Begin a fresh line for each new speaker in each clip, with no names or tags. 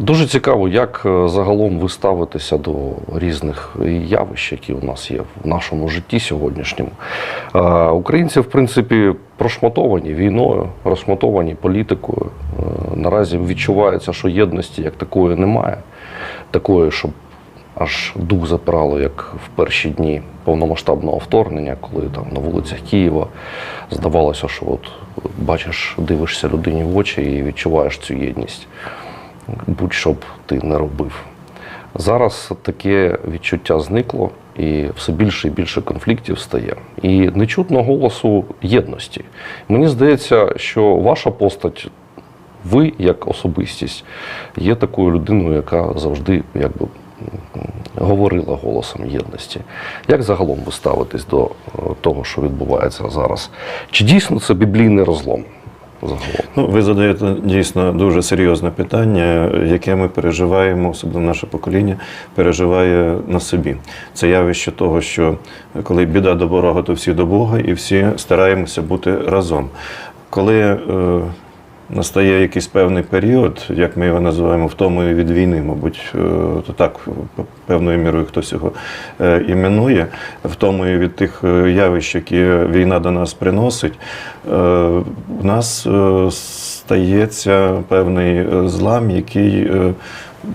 Дуже цікаво, як е, загалом ви ставитеся до різних явищ, які у нас є в нашому житті сьогоднішньому. Е, Українці, в принципі, прошматовані війною, розшматовані політикою. Е, Наразі відчувається, що єдності як такої немає. Такої, щоб аж дух запирало, як в перші дні повномасштабного вторгнення, коли там на вулицях Києва здавалося, що от бачиш, дивишся людині в очі і відчуваєш цю єдність будь-що б ти не робив. Зараз таке відчуття зникло, і все більше і більше конфліктів стає. І не чутно голосу єдності. Мені здається, що ваша постать, ви як особистість, є такою людиною, яка завжди якби. Говорила голосом єдності. Як загалом ви ставитесь до е, того, що відбувається зараз? Чи дійсно це біблійний розлом? Загалом?
Ну, ви задаєте дійсно дуже серйозне питання, яке ми переживаємо, особливо наше покоління переживає на собі. Це явище того, що коли біда до ворога, то всі до Бога, і всі стараємося бути разом. Коли е, настає якийсь певний період, як ми його називаємо, втомою від війни, мабуть, е, то так певною мірою хтось його е, іменує, втомою від тих е, явищ, які війна до нас приносить, в нас стається певний злам, який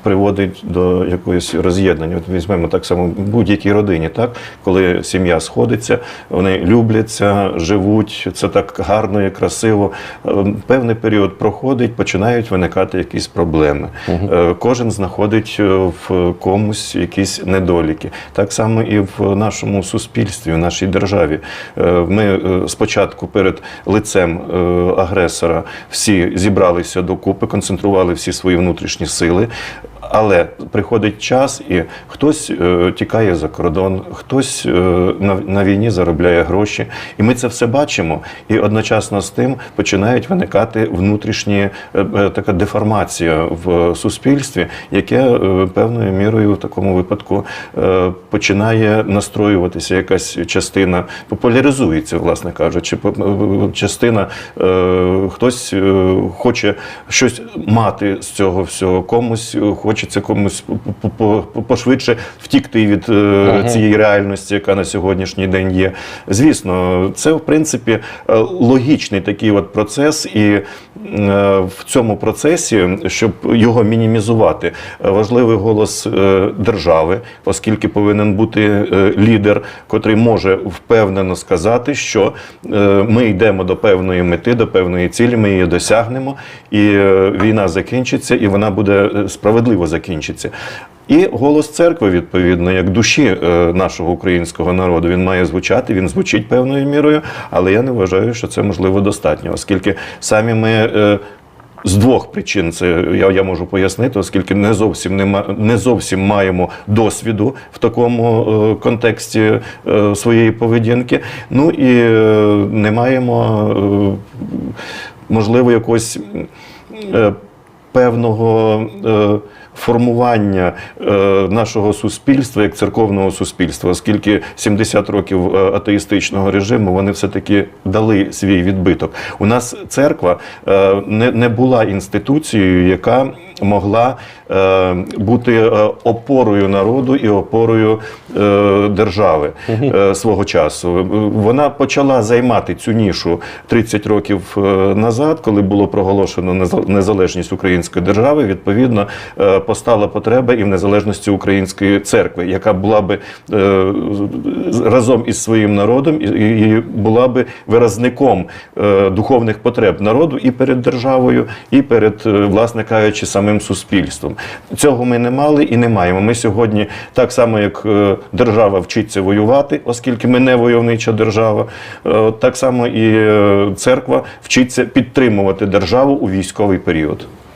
приводить до якоїсь роз'єднання. От візьмемо так само в будь-якій родині, так коли сім'я сходиться, вони любляться, живуть, це так гарно і красиво. Е, Певний період проходить, починають виникати якісь проблеми. Е, Кожен знаходить е, в комусь якісь недоліки. Так само і в нашому суспільстві, в нашій державі. Ми спочатку перед лицем агресора всі зібралися докупи, концентрували всі свої внутрішні сили. Але приходить час, і хтось е, тікає за кордон, хтось е, на, на війні заробляє гроші, і ми це все бачимо. І одночасно з тим починають виникати внутрішні е, е, така деформація в суспільстві, яке е, певною мірою в такому випадку е, починає настроюватися якась частина, популяризується, власне кажучи, е, частина е, хтось е, хоче щось мати з цього всього, комусь е, хочеться комусь по- по- по- пошвидше втікти від е, цієї реальності, яка на сьогоднішній день є. Звісно, це в принципі е, логічний такий от процес, і е, в цьому процесі, щоб його мінімізувати, важливий голос держави, оскільки повинен бути лідер, котрий може впевнено сказати, що ми йдемо до певної мети, до певної цілі, ми її досягнемо, і війна закінчиться, і вона буде е, справедливо закінчиться. І голос церкви, відповідно, як душі е, нашого українського народу, він має звучати, він звучить певною мірою, але я не вважаю, що це можливо достатньо, оскільки самі ми. е, з двох причин це я, я можу пояснити, оскільки не зовсім нема, не зовсім маємо досвіду в такому е, контексті е, своєї поведінки. Ну і е, не маємо е, можливо якось е, певного. Е, Формування е, нашого суспільства як церковного суспільства, оскільки 70 років е, атеїстичного режиму вони все-таки дали свій відбиток. У нас церква не була інституцією, яка могла е, бути е, опорою народу і опорою е, держави е, свого часу. Вона почала займати цю нішу 30 років е, назад, коли було проголошено неза- незалежність української держави. Відповідно, е, постала потреба і в незалежності української церкви, яка була би е, разом із своїм народом і, і була би виразником е, духовних потреб народу і перед державою, і перед, е, власне кажучи, самим суспільством. Цього ми не мали і не маємо. Ми сьогодні, так само як е, держава вчиться воювати, оскільки ми не войовнича держава, е, так само і е, церква вчиться підтримувати державу у військовий період.